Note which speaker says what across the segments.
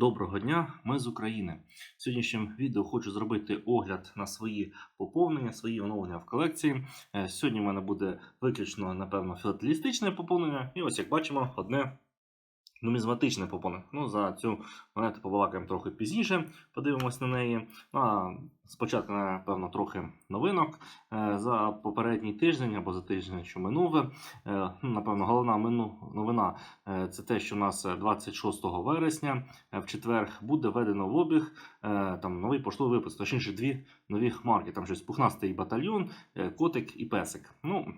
Speaker 1: Доброго дня, ми з України. В сьогоднішньому відео хочу зробити огляд на свої поповнення, свої оновлення в колекції. Е, Сьогодні в мене буде виключно, напевно, філателістичне поповнення. І ось як бачимо, одне нумізматичне поповнення. Ну, за цю монету побалакаємо трохи пізніше, подивимось на неї. Ну, а спочатку, напевно, трохи новинок. Е, За попередній тиждень або за тиждень, що минув. е, ну, Напевно, головна новина е, це те, що у нас е, 26 вересня в четвер буде введено в обіг там новий поштовий випуск, точніше дві нові марки. Там щось пухнастий батальйон, котик і песик. Ну,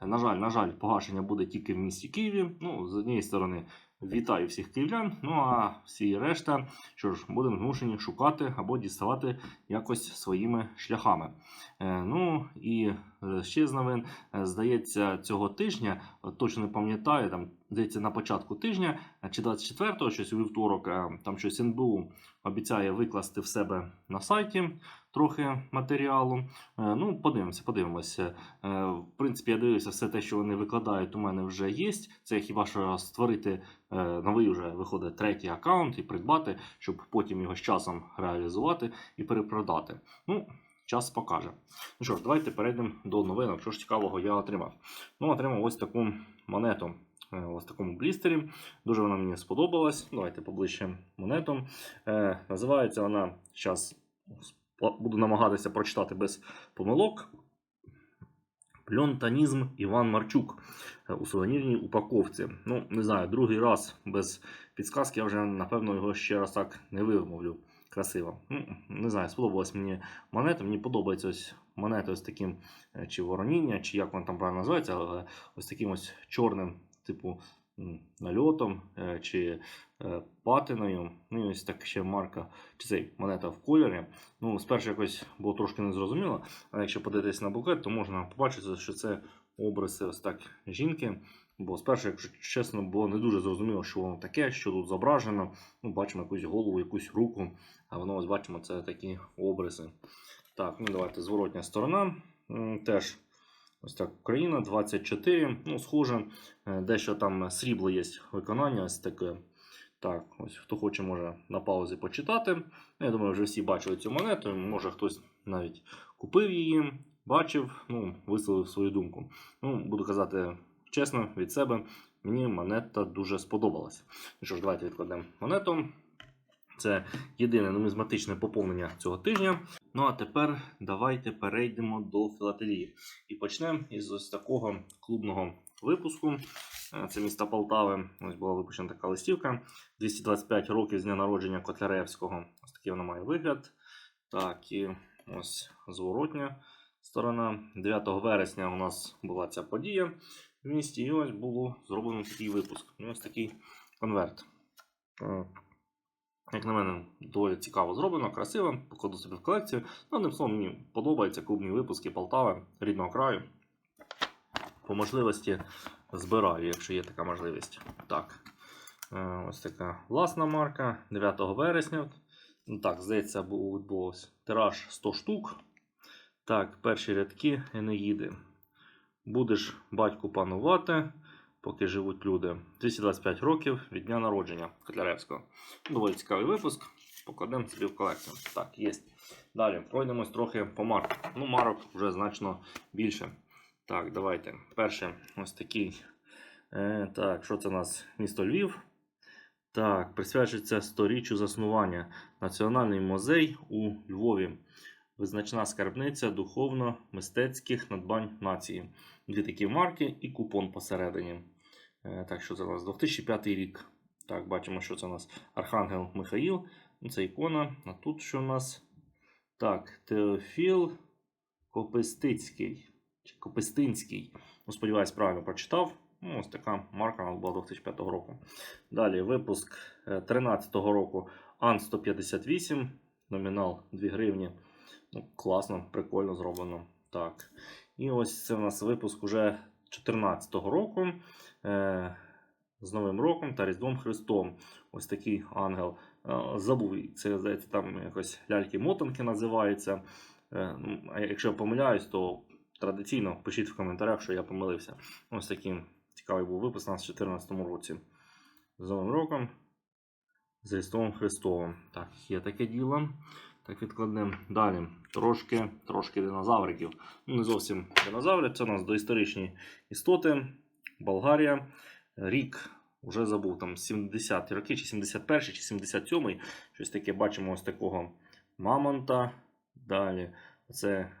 Speaker 1: на жаль, на жаль, погашення буде тільки в місті Києві. Ну, з однієї сторони, вітаю всіх київлян. Ну а всі решта, що ж, будемо змушені шукати або діставати якось своїми шляхами. Е, ну і ще з новин, е, здається, цього тижня, е, точно не пам'ятаю, там здається, на початку тижня е, чи 24-го, щось у вівторок, е, там щось НБУ обіцяє викласти в себе на сайті трохи матеріалу. Е, Ну, подивимося, подивимося. Е, В принципі, я дивився, все те, що вони викладають, у мене вже є. Це хіба що створити е, новий вже виходить третій аккаунт і придбати, щоб потім його з часом реалізувати і перепродати. Ну, час покаже. Ну що ж, давайте перейдемо до новинок. Що ж цікавого я отримав. Ну, отримав ось таку монету. е, Ось такому блістері. Дуже вона мені сподобалась. Давайте поближче монету. Е, називається вона зараз буду намагатися прочитати без помилок. Пльонтанізм Іван Марчук е, у сувенірній упаковці. Ну, не знаю, другий раз без підсказки я вже, напевно, його ще раз так не вимовлю красиво. Ну, не знаю, сподобалась мені монета. Мені подобається ось монета ось таким е, чи вороніння, чи як вона там правильно називається, але ось таким ось чорним, типу, нальотом е, чи е, патиною. Ну і ось так ще марка, чи цей монета в кольорі. Ну, спершу якось було трошки незрозуміло, але якщо подивитися на букет, то можна побачити, що це обриси ось так жінки. Бо спершу, якщо чесно, було не дуже зрозуміло, що воно таке, що тут зображено. Ну, бачимо якусь голову, якусь руку, а воно ось бачимо, це такі обриси. Так, ну давайте зворотня сторона. Теж ось так Україна 24. Ну, схоже, е, дещо там срібло є виконання, ось таке. Так, ось хто хоче, може на паузі почитати. Ну, Я думаю, вже всі бачили цю монету. Може хтось навіть купив її, бачив, ну, висловив свою думку. Ну, буду казати чесно від себе, мені монета дуже сподобалася. Ну що ж, давайте відкладемо монету. Це єдине нумізматичне поповнення цього тижня. Ну а тепер давайте перейдемо до філателії. І почнемо із ось такого клубного випуску. Е, Це міста Полтави. Ось була випущена така листівка. 225 років з дня народження Котляревського. Ось такий вона має вигляд. Так, і ось зворотня сторона. 9 вересня у нас була ця подія місті. І ось було зроблено такий випуск. Ось такий конверт. Е, Як на мене, доволі цікаво зроблено, красиво, покладу собі в колекцію. Ну, одним словом, мені подобаються клубні випуски Полтави, рідного краю. По можливості збираю, якщо є така можливість. Так. Е, Ось така власна марка 9 вересня. Ну, так, здається, був відбувався тираж 100 штук. Так, перші рядки Енеїди. Будеш батьку панувати, поки живуть люди. 225 років від дня народження Котляревського. Доволі цікавий випуск. Покладемо собі в колекцію. Так, є. Далі пройдемось трохи по марках. Ну, марок вже значно більше. Так, давайте. Перше, ось такий. Е, так, що це у нас? Місто Львів. Так, присвячується сторіччю заснування. Національний музей у Львові. Визначна скарбниця духовно-мистецьких надбань нації. Дві такі марки і купон посередині. Е, так, що це у нас? 2005 рік. Так, бачимо, що це у нас Архангел Михаїл. Ну, Це ікона. А тут що у нас? Так, Теофіл Копистицький. Чи Копистинський. Ну, сподіваюсь, правильно прочитав. Ну, ось така марка була 2005 року. Далі випуск 2013 року Ан-158. Номінал 2 гривні. Ну, класно, прикольно зроблено. Так. І ось це у нас випуск уже 2014 року. Е, з Новим роком та Різдвом Христом. Ось такий ангел. Е, забув, це здається, там якось ляльки-мотанки називаються. Е, ну, якщо я помиляюсь, то традиційно пишіть в коментарях, що я помилився. Ось такий цікавий був випуск у нас в 2014 році. З Новим роком. з Різдвом Христовим. Так, є таке діло. Так, відкладемо далі. Трошки, трошки динозавриків. Ну, не зовсім динозаври, це у нас доісторичні істоти. Болгарія. Рік, вже забув, там 70-ті роки, чи 71 й чи 77-й. Щось таке бачимо ось такого мамонта. Далі це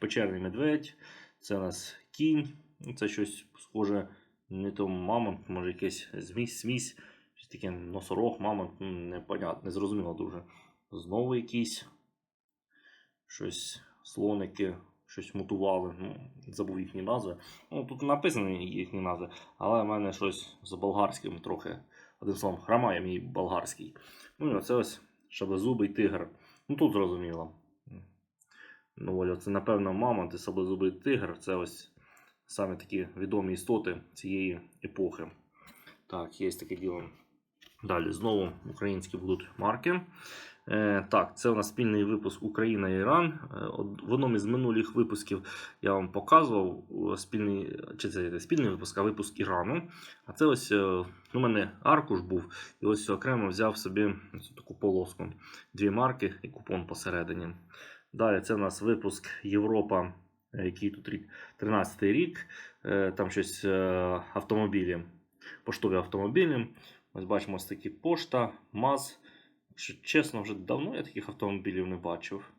Speaker 1: печерний медведь. Це у нас кінь. Ну, Це щось схоже, не то мамонт, може якийсь змісь, смісь. Щось таке носорог, мамонт, ну, непонятно, не зрозуміло дуже. Знову якісь щось слоники, щось мутували. Ну, забув їхні назви. Ну, тут написані їхні назви, але в мене щось з болгарським трохи. Одним словом, хромає мій болгарський. Ну і оце ось шаблезубий тигр. Ну тут зрозуміло. Ну, Оля, це, напевно, мамонт і саблезубий тигр. Це ось саме такі відомі істоти цієї епохи. Так, є таке діло. Далі знову українські будуть марки. Е, так, це у нас спільний випуск Україна і Іран. Е, в одному із минулих випусків я вам показував спільний, чи це не спільний випуск, а випуск Ірану. А це ось е, у мене аркуш був, і ось окремо взяв собі цю таку полоску. Дві марки і купон посередині. Далі це у нас випуск Європа, який тут рік, 13-й рік. Там щось автомобілі, поштові автомобілі. Ось бачимо ось такі пошта, МАЗ. Якщо чесно, вже давно я таких автомобілів не бачив.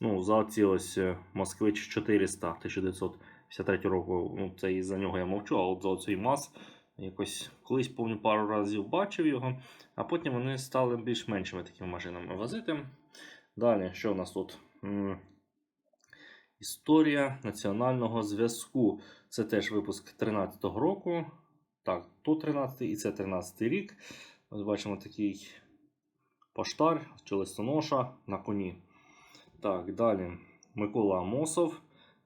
Speaker 1: Ну, за ці ось е, Москвич 400 1953 року. Ну, це і за нього я мовчу, а от за цей МАЗ якось колись помню пару разів бачив його, а потім вони стали більш-меншими такими машинами возити. Далі, що у нас тут? Історія національного зв'язку. Це теж випуск 13-го року. Так, то 13-й і це 13 рік. Ось бачимо такий поштар чи листоноша на коні. Так, далі Микола Амосов,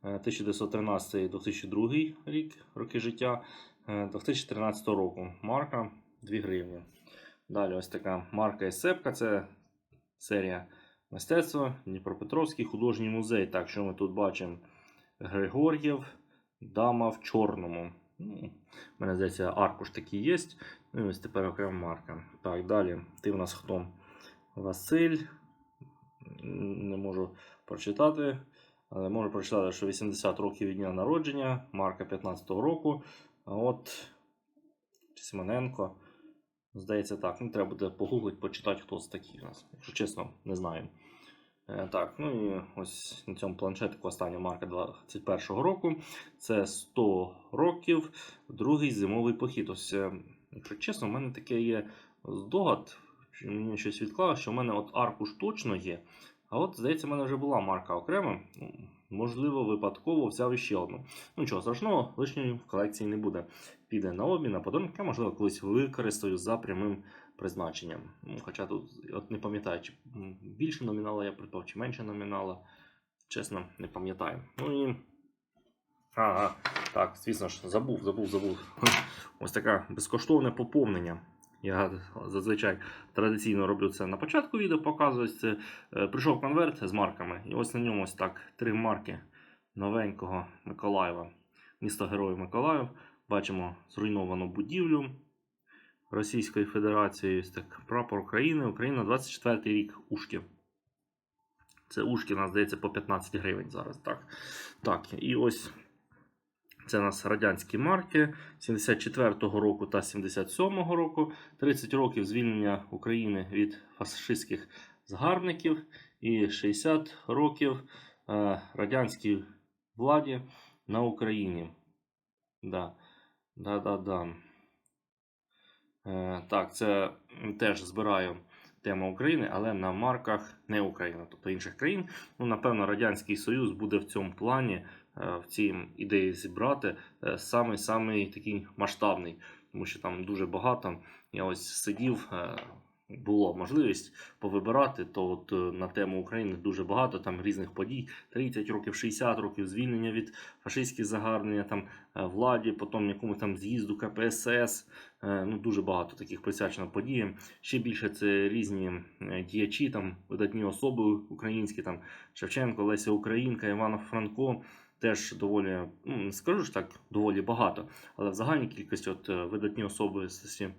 Speaker 1: е, 1913-2002 рік, роки життя, е, 2013 року. Марка 2 гривні. Далі ось така марка Есепка. Це серія мистецтва, Дніпропетровський художній музей. Так, що ми тут бачимо? Григор'єв, дама в чорному. Ну, у мене здається, аркуш такий є. Ну і ось тепер окрема марка. Так, далі. Ти в нас хто? Василь. Не можу прочитати. Але можу прочитати, що 80 років від дня народження, марка 15-го року. А от Симоненко. Здається, так. Ну, треба буде погуглити, почитати, хто це такий у нас. Якщо чесно, не знаю. Е, Так, ну і ось на цьому планшетику остання марка 21-го року. Це 100 років, другий зимовий похід. Ось, е, якщо чесно, в мене таке є здогад, що мені щось відклало, що в мене от аркуш точно є. А от, здається, в мене вже була марка окрема. Ну, Можливо, випадково взяв іще одну. Ну нічого страшного, лишньої в колекції не буде. Піде на обмін, на подарунок, я, можливо, колись використаю за прямим призначенням. Ну, Хоча тут от не пам'ятаю, чи більше номінала я придбав, чи менше номінала. Чесно, не пам'ятаю. Ну і. Ага, так, звісно ж, забув, забув, забув. Ось таке безкоштовне поповнення. Я зазвичай традиційно роблю це на початку відео, показую. Це е, прийшов конверт з марками, і ось на ньому ось так три марки новенького Миколаєва. Місто Героїв Миколаїв. Бачимо зруйновану будівлю Російської Федерації. Ось так, прапор України, Україна 24 й рік. Ушки. Це ушки, нас здається, по 15 гривень зараз. Так, так і ось це у нас радянські марки 74-го року та 77-го року. 30 років звільнення України від фашистських згарбників і 60 років е, радянській владі на Україні. Да. Да, да, да. Так, це теж збираю тему України, але на марках не України, тобто інших країн. Ну, напевно, Радянський Союз буде в цьому плані, в цій ідеї зібрати е, самий самий такий масштабний, тому що там дуже багато. Я ось сидів, е, було можливість повибирати, то от е, на тему України дуже багато там різних подій. 30 років, 60 років звільнення від фашистських загарбнення, там е, владі, потім якому там з'їзду КПСС. Е, Ну, дуже багато таких присвячено подіям. Ще більше це різні е, діячі, там видатні особи українські, там Шевченко, Леся Українка, Івано Франко. Теж доволі, ну не скажу ж так, доволі багато, але в загальній кількості от е, видатні особи е,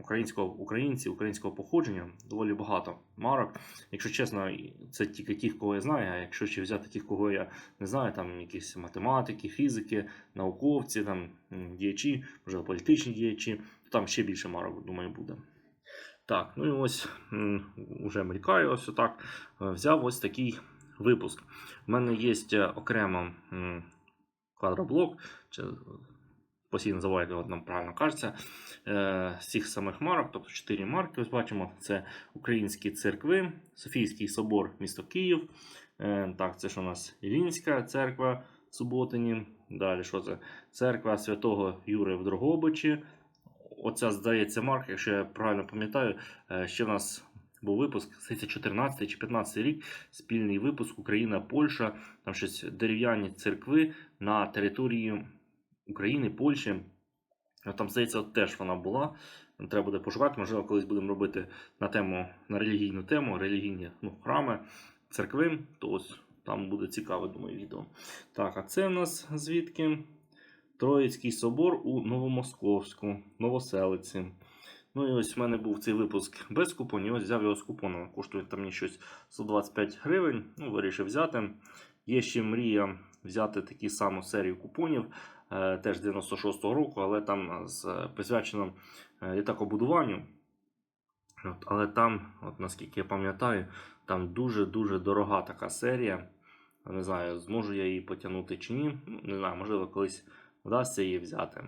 Speaker 1: українського українців, українського походження доволі багато марок. Якщо чесно, це тільки ті, кого я знаю. А якщо ще взяти тих, кого я не знаю, там якісь математики, фізики, науковці, там діячі, можливо, політичні діячі, то там ще більше марок, думаю, буде. Так, ну і ось уже мелькаю ось отак. Е, Взяв ось такий випуск. У мене є е, окремо квадроблок, чи е, постійно називаю його нам правильно кажеться, е, з цих самих марок, тобто 4 марки. Ось бачимо, це українські церкви, Софійський собор, місто Київ. Так, це ж у нас Ілінська церква в Суботині. Далі що це? Церква святого Юри в Дрогобичі. Оця, здається, марка, якщо я правильно пам'ятаю, ще в нас був випуск, здається, 14 чи 15 рік, спільний випуск Україна-Польща, там щось дерев'яні церкви на території України, Польщі. Ну, Там, здається, от теж вона була. Треба буде пошукати, можливо, колись будемо робити на тему, на релігійну тему, релігійні ну, храми, церкви, то ось там буде цікаве, думаю, відео. Так, а це в нас звідки? Троїцький собор у Новомосковську, Новоселиці. Ну і ось в мене був цей випуск без купонів. Ось взяв його з купоном. Коштує там мені щось 125 гривень. Ну, вирішив взяти. Є ще мрія взяти таку саму серію купонів, е, теж з 96-го року, але там з е, присвячено е, літакобудуванню. От, але там, от наскільки я пам'ятаю, там дуже-дуже дорога така серія. Не знаю, зможу я її потягнути чи ні. Ну, Не знаю, можливо, колись вдасться її взяти.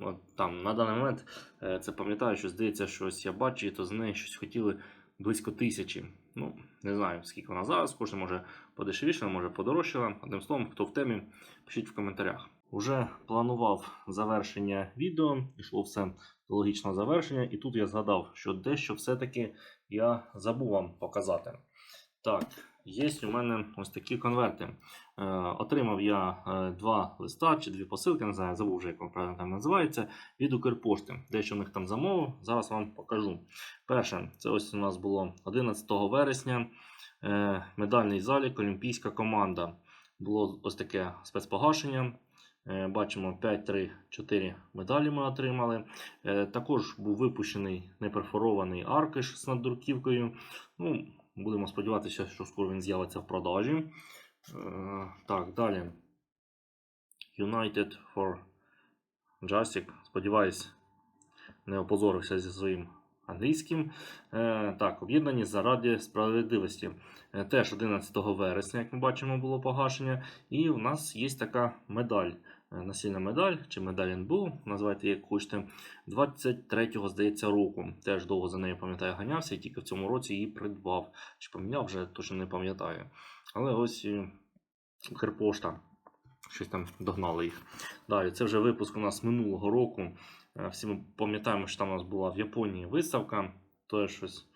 Speaker 1: От там на даний момент е, це пам'ятаю, що здається, що я бачу, і то з неї щось хотіли близько тисячі. Ну, не знаю, скільки вона зараз коштує, може подешевіше, може подорожчала. Одним словом, хто в темі, пишіть в коментарях. Уже планував завершення відео, йшло все до логічного завершення, і тут я згадав, що дещо все-таки я забув вам показати. Так, є у мене ось такі конверти. Е, отримав я е, два листа чи дві посилки, не знаю, забув вже, як воно правильно там називається, від Укрпошти. Дещо в них там замовив, зараз вам покажу. Перше, це ось у нас було 11 вересня. Е, медальний залік, олімпійська команда. Було ось таке спецпогашення. Бачимо 5, 3, 4 медалі ми отримали. Також був випущений неперфорований аркиш з наддруківкою. Ну, будемо сподіватися, що скоро він з'явиться в продажі. Е, Так, далі. United for Jurassic. Сподіваюсь, не опозорився зі своїм англійським. Е, так, об'єднані заради справедливості. Е, теж 11 вересня, як ми бачимо, було погашення. І у нас є така медаль. Е, Насильна медаль чи медаль НБУ, називайте як хочете, 23-го, здається, року. Теж довго за нею пам'ятаю, ганявся і тільки в цьому році її придбав. Чи поміняв вже точно не пам'ятаю. Але ось і Укрпошта. Щось там догнали їх. Далі, це вже випуск у нас минулого року. Е, Всі ми пам'ятаємо, що там у нас була в Японії виставка. То є щось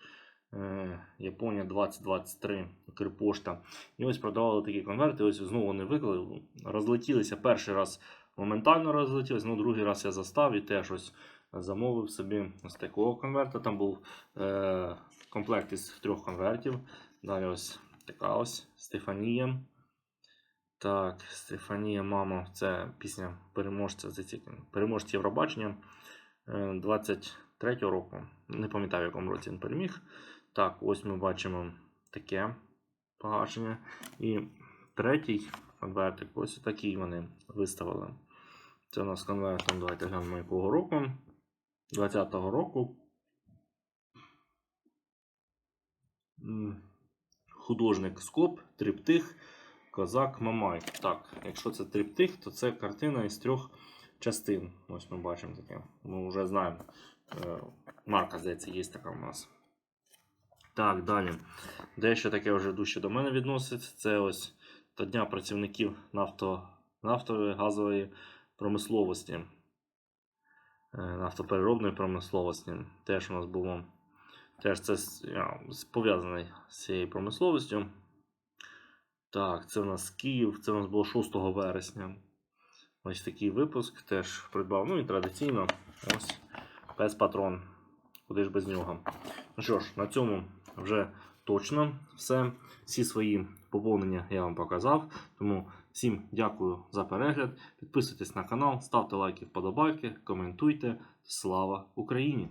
Speaker 1: Японія 2023 Укрпошта. І ось продавали такі конверти. Ось знову вони виклали, розлетілися перший раз моментально розлетілися, ну другий раз я застав і теж ось замовив собі ось такого конверта. Там був е, комплект із трьох конвертів. Далі ось така ось Стефанія. Так, Стефанія, мамо, це пісня переможця переможця Євробачення е, 23-го року. Не пам'ятаю, в якому році він переміг. Так, ось ми бачимо таке погашення. І третій конвертик, ось такий вони виставили. Це у нас конверт, там, давайте глянемо якого року. 20-го року. Художник Скоп, триптих. Козак Мамай. Так, якщо це триптих, то це картина із трьох частин. Ось ми бачимо таке. Ми вже знаємо. Е, Марка, здається, є така у нас. Так, далі. Дещо таке вже дужче до мене відноситься. Це ось до Дня працівників нафто, нафтової газової промисловості. Е, Нафтопереробної промисловості. Теж у нас було. Теж це пов'язане з цією промисловістю. Так, це у нас Київ, це у нас було 6 вересня. Ось такий випуск теж придбав. Ну і традиційно ось пес-патрон. Куди ж без нього. Ну що ж, на цьому вже точно все. Всі свої поповнення я вам показав. Тому всім дякую за перегляд. Підписуйтесь на канал, ставте лайки, вподобайки, коментуйте. Слава Україні!